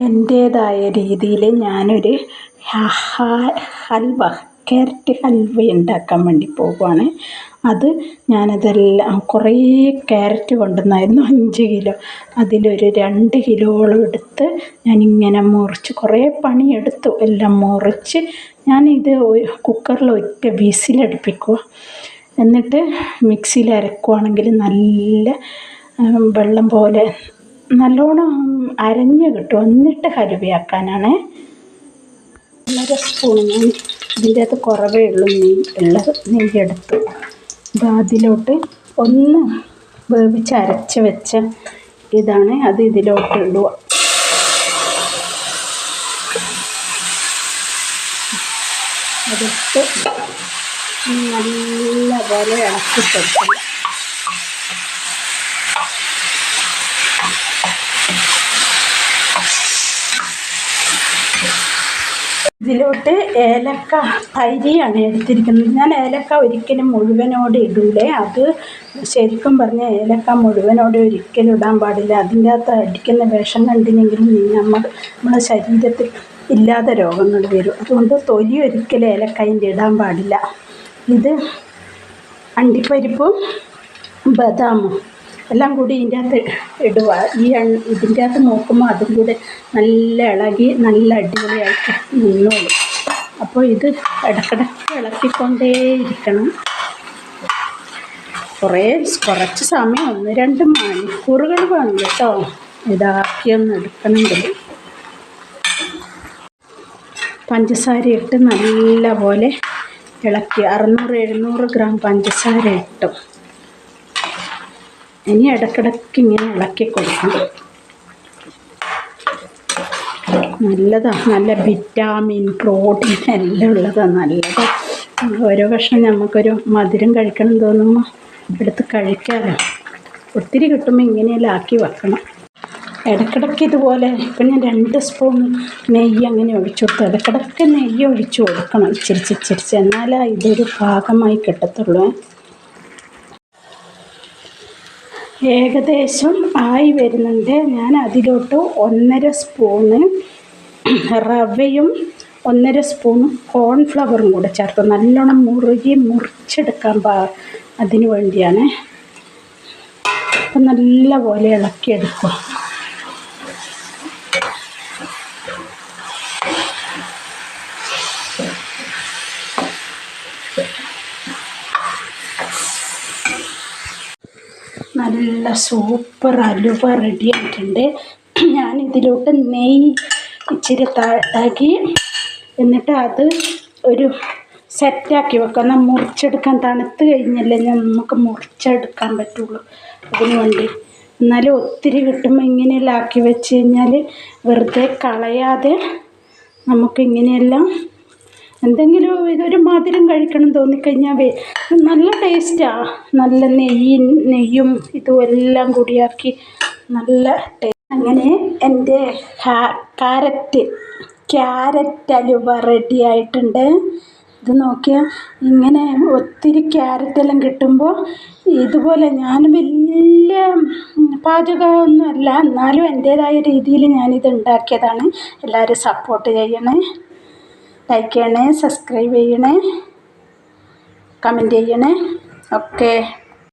എന്റേതായ രീതിയിൽ ഞാനൊരു ഹൽവ ക്യാരറ്റ് ഹൽവ ഉണ്ടാക്കാൻ വേണ്ടി പോവുകയാണ് അത് ഞാനതെല്ലാം കുറേ ക്യാരറ്റ് കൊണ്ടുവന്നായിരുന്നു അഞ്ച് കിലോ. അതിലൊരു രണ്ട് കിലോളം എടുത്ത് ഞാനിങ്ങനെ മുറിച്ച് കുറേ പണിയെടുത്തു. എല്ലാം മുറിച്ച് ഞാനിത് കുക്കറിൽ ഒറ്റ വിസിലടുപ്പിക്കുക എന്നിട്ട് മിക്സിയിൽ അരക്കുകയാണെങ്കിൽ നല്ല വെള്ളം പോലെ നല്ലോണം അരഞ്ഞ് കിട്ടും. എന്നിട്ട് കരുവിയാക്കാനാണ്. ഒന്നര സ്പൂൺ ഞാൻ ഇതിന്റെ അകത്ത് കുറവേ ഉള്ളൂ. നെയ്യ് ഉള്ളത് നെയ്യെടുത്തു ഇത് അതിലോട്ട് ഒന്ന് വേവിച്ച് അരച്ച് വെച്ച ഇതാണ്. അത് ഇതിലോട്ട് ഇടുക. അതിട്ട് നല്ല പോലെ ഇളക്കി കൊടുക്കണം. ഇതിലോട്ട് ഏലക്ക തൈരിയാണ് എടുത്തിരിക്കുന്നത്. ഞാൻ ഏലക്ക ഒരിക്കലും മുഴുവനോടെ ഇടൂലേ. അത് ശരിക്കും പറഞ്ഞാൽ ഏലക്ക മുഴുവനോടെ ഒരിക്കലും ഇടാൻ പാടില്ല. അതിന്റെ അകത്ത് അടിക്കുന്ന വിഷം കണ്ടിനെങ്കിലും നമ്മൾ നമ്മുടെ ശരീരത്തിൽ ഇല്ലാത്ത രോഗങ്ങൾ വരും. അതുകൊണ്ട് തൊലി ഒരിക്കലും ഏലക്കായന്റെ ഇടാൻ പാടില്ല. ഇത് അണ്ടിപ്പരിപ്പും ബദാമും. എല്ലാം കൂടി ഇതിന്റെ അകത്ത് ഇടുക. ഈ ഇതിന്റെ അകത്ത് നോക്കുമ്പോൾ അതും കൂടെ നല്ല ഇളകി നല്ല അടിപൊളിയായിട്ട് നിന്നോളും. അപ്പോൾ ഇത് ഇടക്കിടക്ക് ഇളക്കിക്കൊണ്ടേയിരിക്കണം. കുറേ കുറച്ച് സമയം ഒന്ന് രണ്ട് മണിക്കൂറുകൾ വേണം കേട്ടോ. ഇതാക്കിയൊന്ന് എടുക്കണമെങ്കിൽ. പഞ്ചസാര ഇട്ട് നല്ല പോലെ ഇളക്കി. അറുന്നൂറ് എഴുന്നൂറ് ഗ്രാം പഞ്ചസാര ഇട്ടു. ഇനി ഇടയ്ക്കിടയ്ക്ക് ഇങ്ങനെ ഇളക്കി കൊടുക്കണം. നല്ലതാ നല്ല വിറ്റാമിൻ പ്രോട്ടീൻ എല്ലാം ഉള്ളതാണ് നല്ലത്. ഓരോ കഷ്ണം നമുക്കൊരു മധുരം കഴിക്കണം തോന്നുമ്പോൾ എടുത്ത് കഴിക്കാമല്ലോ ഒത്തിരി കിട്ടുമ്പോൾ ഇങ്ങനെയെല്ലാം ആക്കി വെക്കണം. ഇടയ്ക്കിടയ്ക്ക് ഇതുപോലെ ഇപ്പം ഞാൻ രണ്ട് സ്പൂൺ നെയ്യ് അങ്ങനെ ഒഴിച്ചു കൊടുത്തു. ഇടയ്ക്കിടയ്ക്ക് നെയ്യ് ഒഴിച്ചു കൊടുക്കണം. ഇച്ചിരിച്ച് ഇച്ചിരിച്ച് എന്നാലേ ഇതൊരു പാകമായി കിട്ടത്തുള്ളൂ. ഏകദേശം ആയി വരുന്നുണ്ട്. ഞാൻ അതിലോട്ട് ഒന്നര സ്പൂണ് റവയും ഒന്നര സ്പൂൺ കോൺഫ്ലവറും കൂടെ ചേർത്ത്. നല്ലോണം മുറുകി മുറിച്ചെടുക്കാൻ പാ അതിന് വേണ്ടിയാണ്. അപ്പം നല്ല പോലെ ഇളക്കിയെടുക്കുക. നല്ല സൂപ്പർ അലുവ റെഡി ആയിട്ടുണ്ട്. ഞാൻ ഇതിലോട്ട് നെയ്യ് ഇച്ചിരി താഴ്ത്താക്കി എന്നിട്ട് അത് ഒരു സെറ്റാക്കി വെക്കാം. എന്നാൽ മുറിച്ചെടുക്കാൻ തണുത്ത് കഴിഞ്ഞല്ലേ നമുക്ക് മുറിച്ചെടുക്കാൻ പറ്റുള്ളൂ. അതിന് വേണ്ടി. എന്നാലും ഒത്തിരി കിട്ടുമ്പോൾ ഇങ്ങനെയെല്ലാം ആക്കി വെച്ച് കഴിഞ്ഞാൽ വെറുതെ കളയാതെ നമുക്ക് ഇങ്ങനെയെല്ലാം എന്തെങ്കിലും ഇതൊരു മധുരം കഴിക്കണം തോന്നിക്കഴിഞ്ഞാൽ നല്ല ടേസ്റ്റാ നല്ല നെയ്യ് നെയ്യും ഇതും എല്ലാം കൂടിയാക്കി നല്ല ടേസ്റ്റ് അങ്ങനെ എന്റെ കാരറ്റ് ക്യാരറ്റ് അലുവ റെഡി ആയിട്ടുണ്ട്. ഇത് നോക്കിയാൽ ഇങ്ങനെ ഒത്തിരി ക്യാരറ്റെല്ലാം കിട്ടുമ്പോൾ ഇതുപോലെ ഞാൻ വലിയ പാചകമൊന്നുമല്ല എന്നാലും എന്റേതായ രീതിയിൽ ഞാനിത് ഉണ്ടാക്കിയതാണ്. എല്ലാവരും സപ്പോർട്ട് ചെയ്യണേ ലൈക്ക് ചെയ്യണേ സബ്സ്ക്രൈബ് ചെയ്യണേ. കമന്റ് ചെയ്യണേ ഓക്കെ